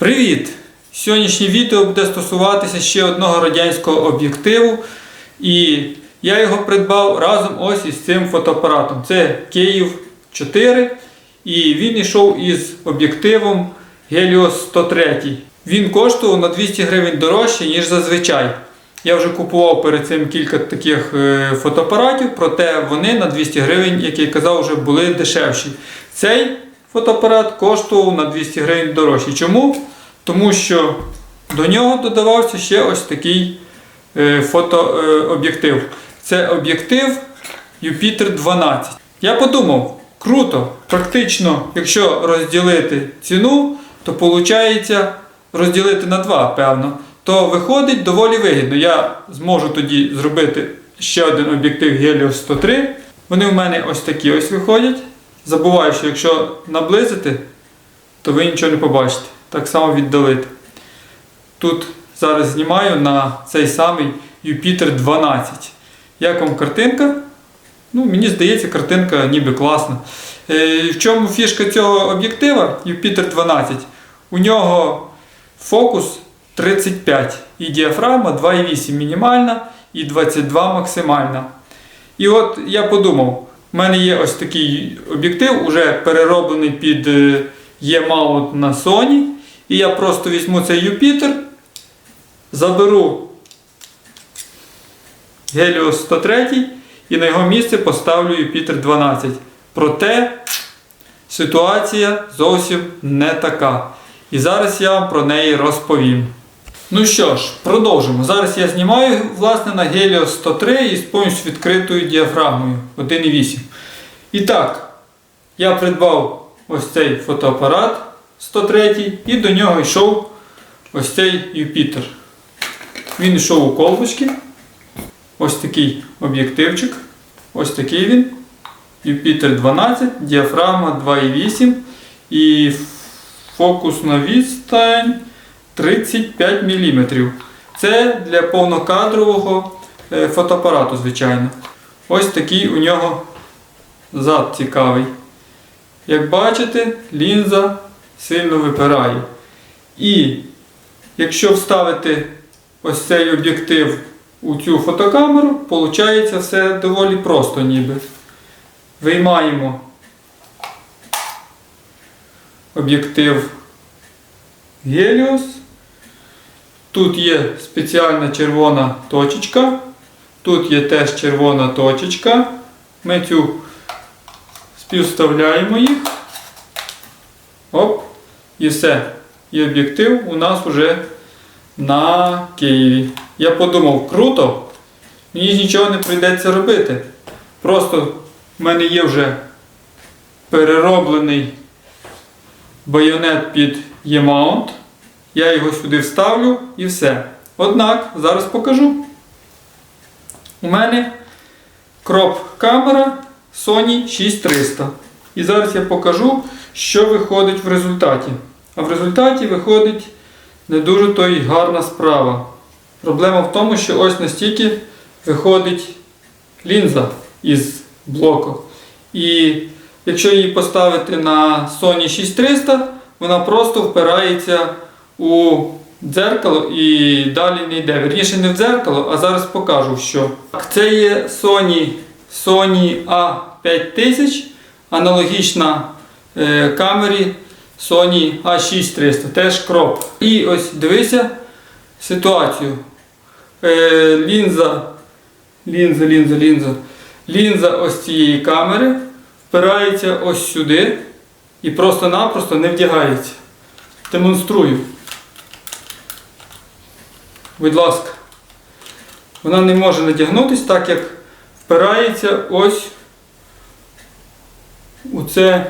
Привіт! Сьогоднішнє відео буде стосуватися ще одного радянського об'єктиву. І я його придбав разом ось із цим фотоапаратом. Це Київ 4. І він йшов із об'єктивом Helios 103. Він коштував на 200 гривень дорожче, ніж зазвичай. Я вже купував перед цим кілька таких е, фотоапаратів, проте вони на 200 гривень, як я казав, вже були дешевші. Цей фотоапарат коштував на 200 гривень дорожче. Чому? Тому що до нього додавався ще ось такий е, фотооб'єктив. Це об'єктив Jupiter 12. Я подумав, круто, практично, якщо розділити ціну, то виходить розділити на два, певно. То виходить доволі вигідно. Я зможу тоді зробити ще один об'єктив Helios 103. Вони в мене ось такі ось виходять. Забуваю, що якщо наблизити, то ви нічого не побачите. Так само віддалити. Тут зараз знімаю на цей самий Jupiter 12. Як вам картинка? Ну, мені здається, картинка ніби класна. Е, в чому фішка цього об'єктива Jupiter 12? У нього фокус 35 і діафрагма 2,8 мінімальна і 22 максимальна. І от я подумав, в мене є ось такий об'єктив, уже перероблений під е, E-mount на Sony. І я просто візьму цей Юпітер, заберу Helios 103 і на його місце поставлю Юпітер 12. Проте ситуація зовсім не така. І зараз я вам про неї розповім. Ну що ж, продовжимо. Зараз я знімаю власне на Helios 103 із повністю відкритою діафрагмою 1,8. І так, я придбав ось цей фотоапарат 103 і до нього йшов ось цей Юпітер. Він йшов у колбочки. Ось такий об'єктивчик. Ось такий він. Юпітер 12, діафрагма 2,8 і фокусна відстань 35 мм. Це для повнокадрового е, фотоапарату, звичайно. Ось такий у нього зад цікавий. Як бачите, лінза сильно випирає. І якщо вставити ось цей об'єктив у цю фотокамеру, виходить все доволі просто ніби. Виймаємо об'єктив Helios. Тут є спеціальна червона точечка. Тут є теж червона точечка. Ми цю співставляємо їх. Оп. І все. І об'єктив у нас вже на Києві. Я подумав, круто, мені ж нічого не прийдеться робити. Просто в мене є вже перероблений байонет під E-mount. Я його сюди вставлю і все. Однак, зараз покажу. У мене кроп-камера Sony 6300. І зараз я покажу, що виходить в результаті. А в результаті виходить не дуже то й гарна справа. Проблема в тому, що ось настільки виходить лінза із блоку. І якщо її поставити на Sony 6300, вона просто впирається у дзеркало і далі не йде. Вірніше не в дзеркало, а зараз покажу, що. Це є Sony, Sony A5000, аналогічна е, камері Sony A6300, теж кроп. І ось дивися ситуацію. Е, лінза, лінза, лінза, лінза. Лінза ось цієї камери впирається ось сюди і просто-напросто не вдягається. Демонструю. Будь ласка. Вона не може надягнутися, так як впирається ось у це,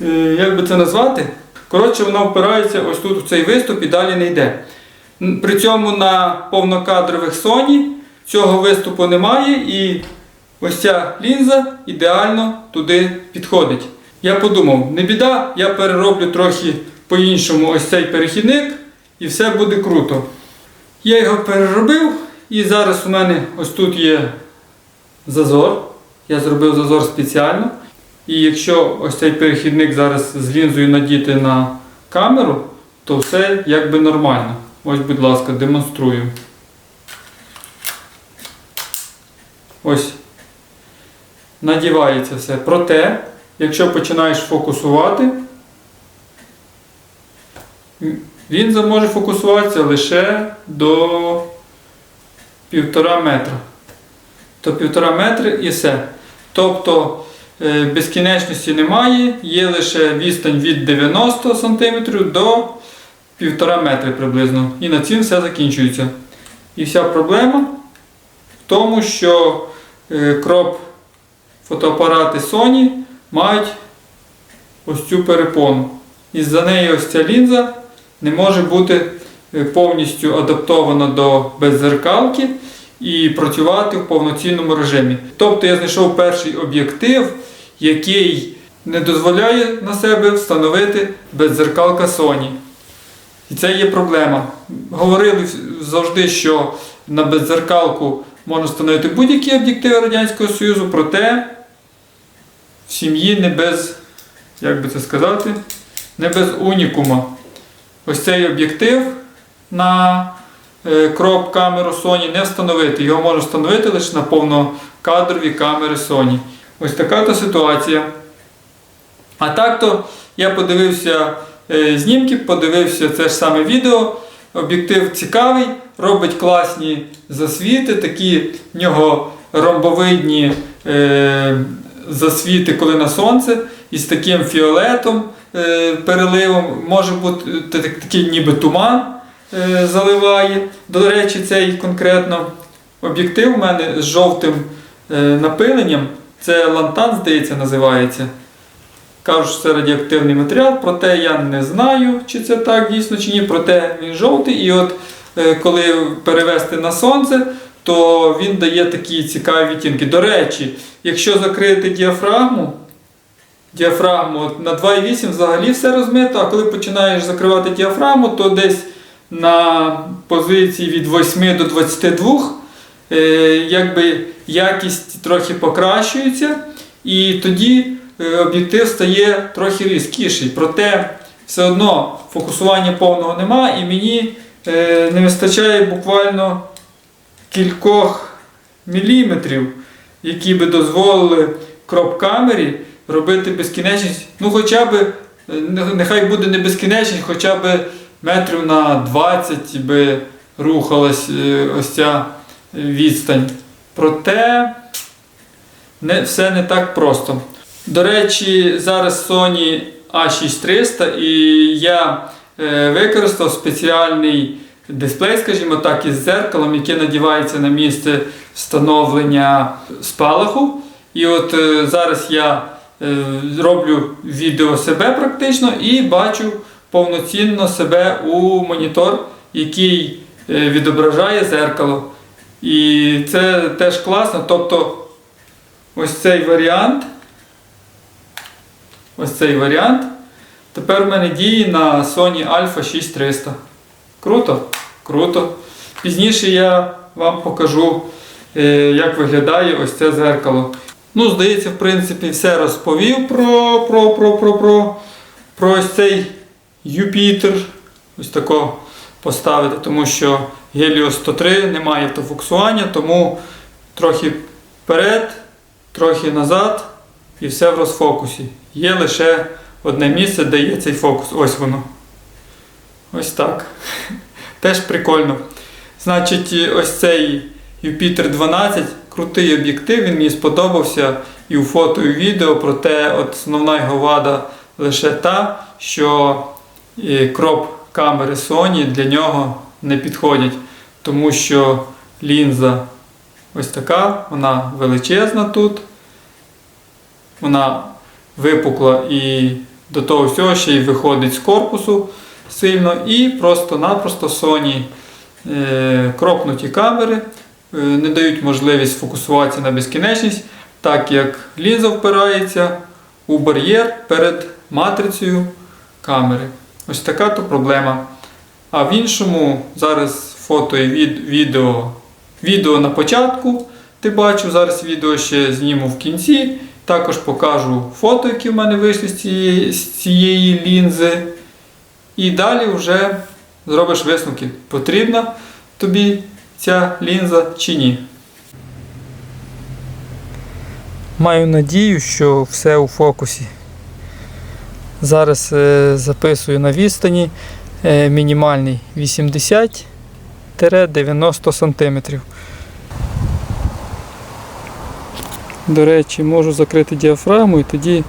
е, як би це назвати? Коротше, вона впирається ось тут у цей виступ і далі не йде. При цьому на повнокадрових Sony цього виступу немає і ось ця лінза ідеально туди підходить. Я подумав, не біда, я перероблю трохи по-іншому ось цей перехідник і все буде круто. Я його переробив і зараз у мене ось тут є зазор. Я зробив зазор спеціально. І якщо ось цей перехідник зараз з лінзою надіти на камеру, то все якби нормально. Ось, будь ласка, демонструю. Ось. Надівається все. Проте, якщо починаєш фокусувати, він зможе фокусуватися лише до півтора метра. То півтора метри і все. Тобто е, безкінечності немає, є лише відстань від 90 см до півтора метри приблизно. І на цим все закінчується. І вся проблема в тому, що е, кроп фотоапарати Sony мають ось цю перепону. І за неї ось ця лінза не може бути е, повністю адаптована до беззеркалки і працювати в повноцінному режимі. Тобто я знайшов перший об'єктив, який не дозволяє на себе встановити беззеркалка Sony. І це є проблема. Говорили завжди, що на беззеркалку можна встановити будь-які об'єктиви Радянського Союзу, проте в сім'ї не без, як би це сказати, не без унікума. Ось цей об'єктив на е, кроп камеру Sony не встановити. Його можна встановити лише на повнокадрові камери Sony. Ось така то ситуація. А так то я подивився е, знімки, подивився це ж саме відео. Об'єктив цікавий, робить класні засвіти, такі в нього ромбовидні е, засвіти, коли на сонце, із таким фіолетом переливом, може бути е, такий ніби туман е, заливає. До речі, цей конкретно об'єктив у мене з жовтим е, напиленням. Це лантан, здається, називається. Кажуть, що це радіоактивний матеріал, проте я не знаю, чи це так дійсно чи ні. Проте він жовтий. І от е, коли перевести на сонце, то він дає такі цікаві відтінки. До речі, якщо закрити діафрагму, діафрагму на 2,8 взагалі все розмито, а коли починаєш закривати діафрагму, то десь на позиції від 8 до 22 е, якби якість трохи покращується, і тоді е, об'єктив стає трохи різкіший. Проте все одно фокусування повного нема, і мені е, не вистачає буквально кількох міліметрів, які би дозволили кроп-камері робити безкінечність, ну хоча б, е, нехай буде не безкінечність, хоча б метрів на 20 би рухалась е, ось ця відстань. Проте не, все не так просто. До речі, зараз Sony A6300 і я е, використав спеціальний дисплей, скажімо так, із зеркалом, яке надівається на місце встановлення спалаху. І от зараз я роблю відео себе практично і бачу повноцінно себе у монітор, який е, відображає зеркало. І це теж класно. Тобто ось цей варіант. Ось цей варіант. Тепер в мене діє на Sony Alpha 6300. Круто? Круто. Пізніше я вам покажу, е, як виглядає ось це зеркало. Ну, здається, в принципі, все розповів про, про, про, про, про, про ось цей Юпітер. Ось тако поставити, тому що Helios 103 немає автофокусування, тому трохи вперед, трохи назад і все в розфокусі. Є лише одне місце, де є цей фокус. Ось воно. Ось так. Теж прикольно. Значить, ось цей Юпітер 12, крутий об'єктив, він мені сподобався і у фото, і у відео, проте от основна його вада лише та, що кроп камери Sony для нього не підходять, тому що лінза ось така, вона величезна тут, вона випукла і до того всього ще й виходить з корпусу сильно, і просто-напросто Sony е, кропнуті камери не дають можливість фокусуватися на безкінечність, так як лінза впирається у бар'єр перед матрицею камери. Ось така то проблема. А в іншому зараз фото і відео. Відео на початку ти бачив, зараз відео ще зніму в кінці. Також покажу фото, які в мене вийшли з цієї, з цієї лінзи. і далі вже зробиш висновки, потрібна тобі ця лінза чи ні. Маю надію, що все у фокусі. Зараз е, записую на відстані е, мінімальний 80-90 см. До речі, можу закрити діафрагму і тоді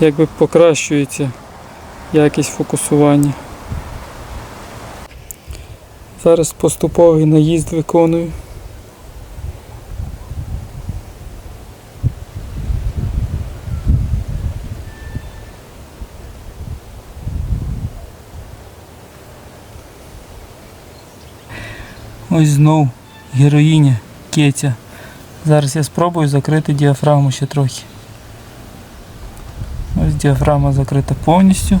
якби покращується якість фокусування. Зараз поступовий наїзд виконую. Ось знов героїня Кетя. Зараз я спробую закрити діафрагму ще трохи. Ось діафрагма закрита повністю.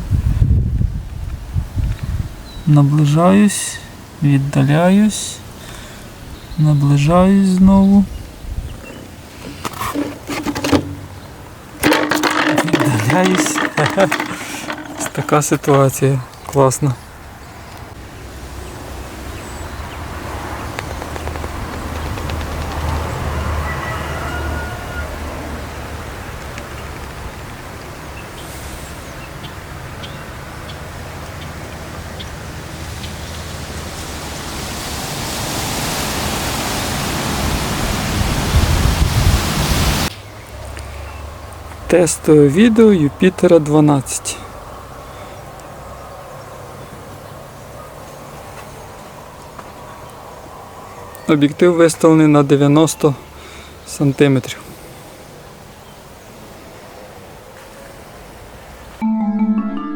Наближаюсь, віддаляюсь, наближаюсь знову. Віддаляюсь. Ось така ситуація класна. Тестове відео Юпітера 12. Об'єктив виставлений на 90 сантиметрів. Thank you.